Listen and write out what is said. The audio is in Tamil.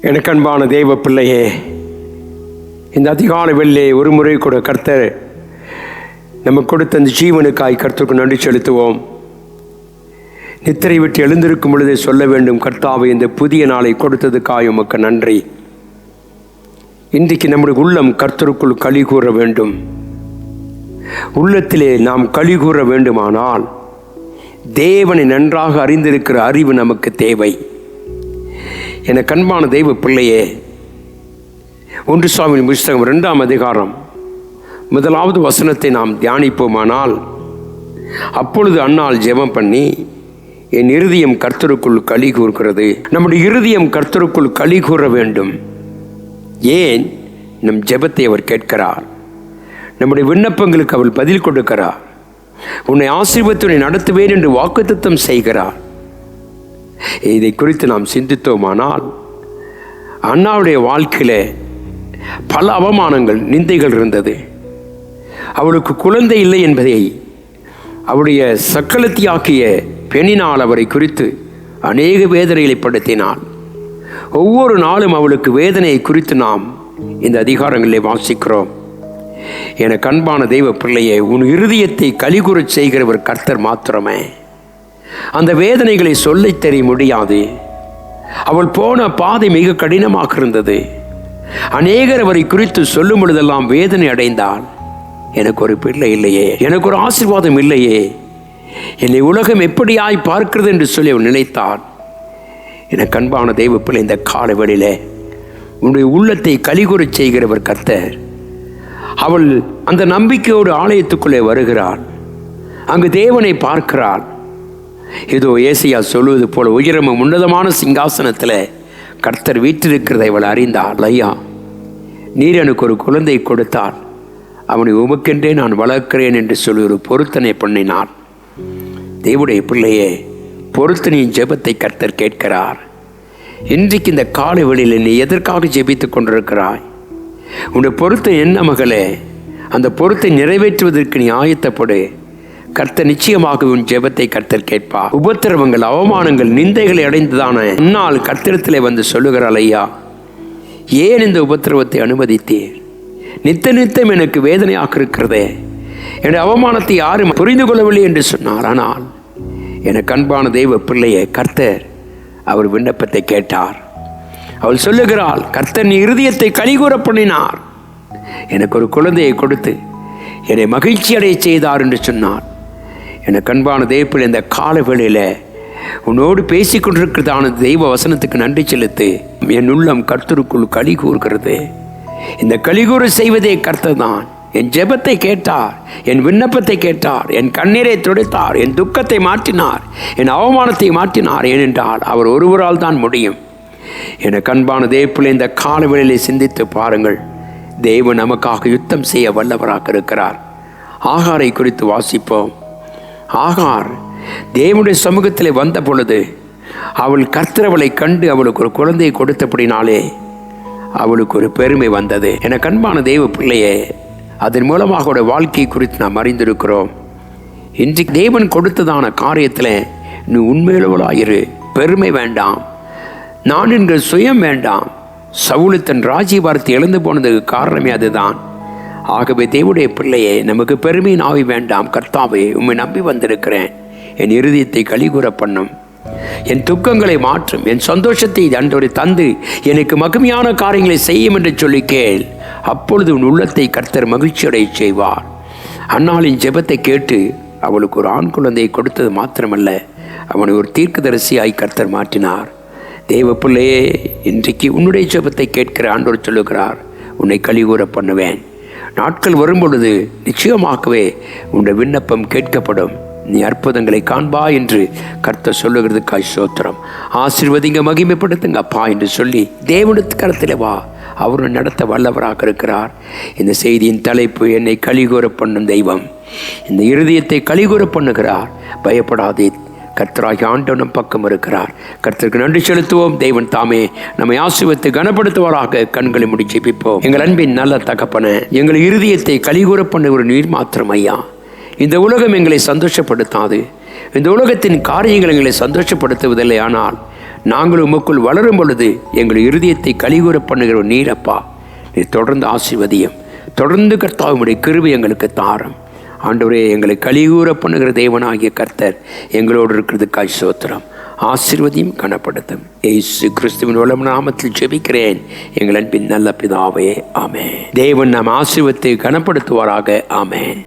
எனக்கு அன்பான தெய்வ பிள்ளையே இந்த அதிகால வெள்ளே ஒரு முறை கூட கர்த்தர் நமக்கு கொடுத்த அந்த ஜீவனுக்காய் கர்த்தருக்கு நன்றி செலுத்துவோம். நித்திரை விட்டு எழுந்திருக்கும் பொழுதே சொல்ல வேண்டும் கர்த்தாவை இந்த புதிய நாளை கொடுத்ததுக்காய் உமக்கு நன்றி. இன்றைக்கு நம்முடைய உள்ளம் கர்த்தருக்குள் களி கூற வேண்டும். உள்ளத்திலே நாம் களி கூற வேண்டுமானால் தேவனை நன்றாக அறிந்திருக்கிற அறிவு நமக்கு தேவை. என கண்பான தெய்வ பிள்ளையே. ஒன்று சுவாமியின் புஸ்தகம் ரெண்டாம் அதிகாரம். முதலாவது வசனத்தை நாம் தியானிப்போமானால் அப்பொழுது அண்ணால் ஜெபம் பண்ணி என் இருதயம் கர்த்தருக்குள் களி கூறுகிறது நம்முடைய இருதயம் கர்த்தருக்குள் களி கூற வேண்டும். ஏன்? நம் ஜெபத்தை அவர் கேட்கிறார். நம்முடைய விண்ணப்பங்களுக்கு அவள் பதில் கொடுக்கிறார். உன்னை ஆசீர்வத்துனை நடத்துவேன் என்று வாக்குத்தத்தம் செய்கிறார். இதை குறித்து நாம் சிந்தித்தோமானால் அண்ணாவுடைய வாழ்க்கையில் பல அவமானங்கள் நிந்தைகள் இருந்தது. அவளுக்கு குழந்தை இல்லை என்பதை அவருடைய சக்களத்தியாக்கிய பெண்ணினால் அவரை குறித்து அநேக வேதனைகளை படுத்தினாள். ஒவ்வொரு நாளும் அவளுக்கு வேதனையை குறித்து நாம் இந்த அதிகாரங்களிலே வாசிக்கிறோம். என கண்பான தெய்வ பிள்ளையை உன் இருதயத்தை கலிகுறச் செய்கிறவர் கர்த்தர் மாத்திரமே. அந்த வேதனைகளை சொல்லித் தெரிய முடியாது. அவள் போன பாதை மிக கடினமாக இருந்தது. அநேகர் அவரை குறித்து சொல்லும் பொழுதெல்லாம் வேதனை அடைந்தால் எனக்கு ஒரு பிள்ளை இல்லையே. எனக்கு ஒரு ஆசீர்வாதம் இல்லையே. என்னை உலகம் எப்படியாய் பார்க்கிறது என்று சொல்லி அவன் நினைத்தான் என கண்பான தெய்வ பிள்ளை இந்த காலவெளியிலே உன்னுடைய உள்ளத்தை கலிகுறச் செய்கிறவர் கத்தர் அவள் அந்த நம்பிக்கையோடு ஆலயத்துக்குள்ளே வருகிறாள். அங்கு தேவனை பார்க்கிறாள். இதோ ஏசியா சொல்லுவது போல உயரமும் உன்னதமான சிங்காசனத்தில் கர்த்தர் வீற்றிருக்கிறதை அவள் அறிந்தாள் ஐயா நீர் எனக்கு ஒரு குழந்தை கொடுத்தால் அவனை உமக்கென்றே நான் வளர்க்கிறேன் என்று சொல்லி ஒரு பொருத்தனை பண்ணினார் தேவனுடைய பிள்ளையே பொருத்தனையின் ஜெபத்தை கர்த்தர் கேட்கிறார். இன்றைக்கு இந்த காலை வெளியில் நீ எதற்காக ஜெபித்துக் கொண்டிருக்கிறாய்? உன்னுடைய பொருத்தம் என்ன மகளே? அந்த பொருத்தை நிறைவேற்றுவதற்கு நீ ஆயத்தப்படு. கர்த்தர் நிச்சயமாக உன் ஜெபத்தை கர்த்தர் கேட்பார். உபத்திரவங்கள் அவமானங்கள் நிந்தைகளை அடைந்ததான இந்நாள் கர்த்தரத்திலே வந்து சொல்லுகிறாள் ஐயா ஏன் இந்த உபத்திரவத்தை அனுமதித்தேன் நித்த நித்தம் எனக்கு வேதனையாக இருக்கிறதே. என் அவமானத்தை யாரும் புரிந்து கொள்ளவில்லை என்று சொன்னார். ஆனால் எனக்கு அன்பான தெய்வ பிள்ளையே கர்த்தர் அவர் விண்ணப்பத்தை கேட்டார். அவள் சொல்லுகிறாள் கர்த்தர் இருதயத்தை கலிகூற பண்ணினார். எனக்கு ஒரு குழந்தையை கொடுத்து என்னை மகிழ்ச்சி அடைய செய்தார் என்று சொன்னார். எனக்கு அன்பான தெய்வப்பில் இந்த கால வேளையில் உன்னோடு பேசிக் கொண்டிருக்கிறதான தெய்வ வசனத்துக்கு நன்றி செலுத்து என் உள்ளம் கர்த்தருக்குள் களி கூறுகிறது. இந்த களிகூறு செய்வதே கர்த்தர் தான். என் ஜெபத்தை கேட்டார் என் விண்ணப்பத்தை கேட்டார் என் கண்ணீரை துடைத்தார் என் துக்கத்தை மாற்றினார் என் அவமானத்தை மாற்றினார் ஏனென்றால் அவர் ஒருவரால் தான் முடியும். என கண்பான தேவப்பிள்ளை இந்த காலவெளியிலே சிந்தித்து பாருங்கள். தேவன் நமக்காக யுத்தம் செய்ய வல்லவராக இருக்கிறார். ஆகாரை குறித்து வாசிப்போம். ஆகார் தேவனுடைய சமூகத்தில் வந்த பொழுது அவள் கர்த்தரவளை கண்டு அவளுக்கு ஒரு குழந்தையை கொடுத்தபடினாலே அவளுக்கு ஒரு பெருமை வந்தது. என கண்பான தெய்வ பிள்ளையே அதன் மூலமாக அவருடைய வாழ்க்கை குறித்து நாம் அறிந்திருக்கிறோம். இன்றைக்கு தேவன் கொடுத்ததான காரியத்தில் நீ உண்மையுள்ளவளாயிரு பெருமை வேண்டாம். நான் என்கிற சுயம் வேண்டாம். சவுலு தன் ராஜ்யபாரத்தை போனதுக்கு காரணமே அதுதான். ஆகவே தேவனுடைய பிள்ளையே நமக்கு பெருமை ஆவி வேண்டாம். கர்த்தாவே உம்மை நம்பி வந்திருக்கிறேன். என் இருதயத்தை கழிகூற பண்ணும். என் துக்கங்களை மாற்றும். என் சந்தோஷத்தை அன்றவரை தந்து எனக்கு மகிமையான காரியங்களை செய்யும் என்று சொல்லி கேள். அப்பொழுது உன் உள்ளத்தை கர்த்தர் மகிழ்ச்சியடைய செய்வார். அன்னாளின் ஜெபத்தை கேட்டு அவளுக்கு ஒரு ஆண் குழந்தையை கொடுத்தது மாத்திரமல்ல அவனை ஒரு தீர்க்கதரிசியாய் கர்த்தர் மாற்றினார். தேவ பிள்ளையே இன்றைக்கு உன்னுடைய ஜெபத்தை கேட்கிற ஆண்டோர் சொல்லுகிறார் உன்னை கலிகூற பண்ணுவேன். நாட்கள் வரும்பொழுது நிச்சயமாகவே உன்னுடைய விண்ணப்பம் கேட்கப்படும். நீ அற்புதங்களை காண்பா என்று கர்த்த சொல்லுகிறதுக்காய் சோத்திரம். ஆசீர்வதிங்க மகிமைப்படுத்துங்க அப்பா என்று சொல்லி தேவனுக்கு கரத்தில் வா. அவர் நடத்த வல்லவராக இருக்கிறார். இந்த செய்தியின் தலைப்பு என்னை கழிகூற பண்ணும் தெய்வம். இந்த இருதயத்தை கழிகூற பண்ணுகிறார். பயப்படாதே கர்த்தராகி ஆண்டவனும் பக்கம் இருக்கிறார். கர்த்தருக்கு நன்றி செலுத்துவோம். தெய்வன் தாமே நம்மை ஆசிர்வத்தை கனப்படுத்துவாராக. கண்களை முடி ஜெபிப்போம். எங்கள் அன்பின் நல்ல தகப்பன எங்கள் இருதயத்தை கலிகூற பண்ண ஒரு நீர் மாத்திரம் ஐயா. இந்த உலகம் எங்களை சந்தோஷப்படுத்தாது. இந்த உலகத்தின் காரியங்கள் எங்களை சந்தோஷப்படுத்துவதில்லை. ஆனால் நாங்கள் உமக்குள் வளரும் பொழுது எங்கள் இருதயத்தை கலிகூற பண்ணுகிற ஒரு நீரப்பா நீ தொடர்ந்து ஆசிர்வதியம் தொடர்ந்து கர்த்தாவுடைய கிருவி எங்களுக்கு தாரம். ஆண்டவரே எங்களை கலிகூற பண்ணுகிற தேவனாகிய கர்த்தர் எங்களோடு இருக்கிறதுக்காய் சோத்திரம். ஆசிர்வதியும் கனப்படுத்தும் ஏசு கிறிஸ்துவின் உலகம் நாமத்தில் ஜெபிக்கிறேன். எங்கள் அன்பின் நல்ல பிதாவே ஆமே தேவன் நம் ஆசிர்வத்தை கனப்படுத்துவாராக ஆமேன்.